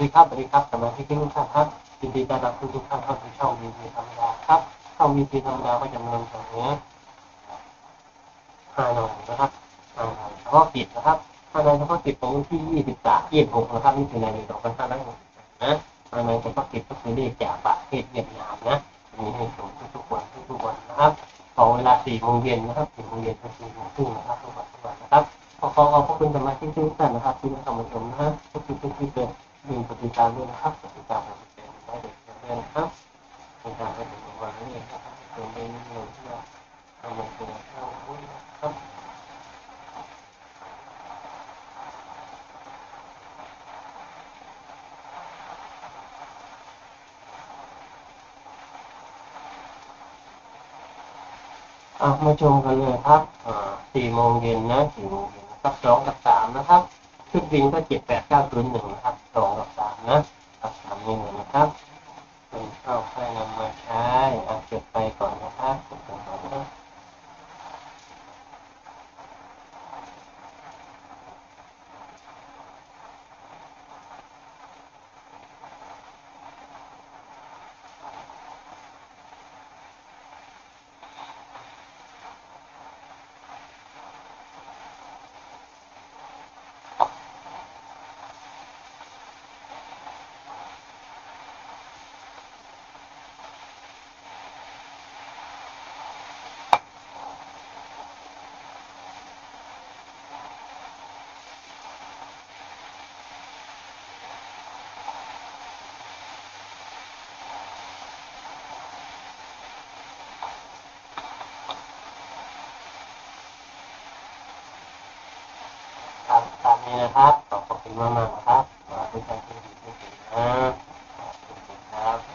ดีครับสวัสดีครับสมาชิกทุกท่านครับยินดีต้อนรับทุกท่านเข้าสู่ช่องวีพีธรรมดาครับช่องวีพีธรรมดาก็จะนำเสนอฮานอยนะครับฮานอยเฉพาะกิจนะครับฮานอยเฉพาะกิจของวันที่ยี่สิบสามยี่สิบหกนะครับนี่คือในปีสองพันห้าร้อยหกนะฮานอยเฉพาะกิจก็คือเรียกจากประเทศเวียดนามนะมีให้ชมทุกๆวันทุกๆวันนะครับขอเวลาสี่โมงเย็นนะครับสี่โมงเย็นถึงสี่โมงครึ่งนะครับทุกวันทุกวันนะครับขอขอบคุณสมาชิกทุกท่านนะครับที่มาชมนะฮะทุกทุกทุกที่เป็น มีปฏิการด้วยนะครับปฏิการของเป็นได้เด็กเรียนนะครับในการเป็นวันนี้นะครับเป็นเรื่องเรื่องที่เราทำมาเป็นเข้าวุ้นนะครับอะมาชมกันเลยครับอ่าสี่โมงเย็นนะสี่โมงเย็นนะครับสองกับสามนะครับ ชุดวิ่งก็เจ็ดแปดเก้าศูนย์หนึ่งนะครับสองกับสามนะ ตามนี้นะครับขอบคุณมากๆนะครับมาเป็นการที่ดีที่สุดนะครับ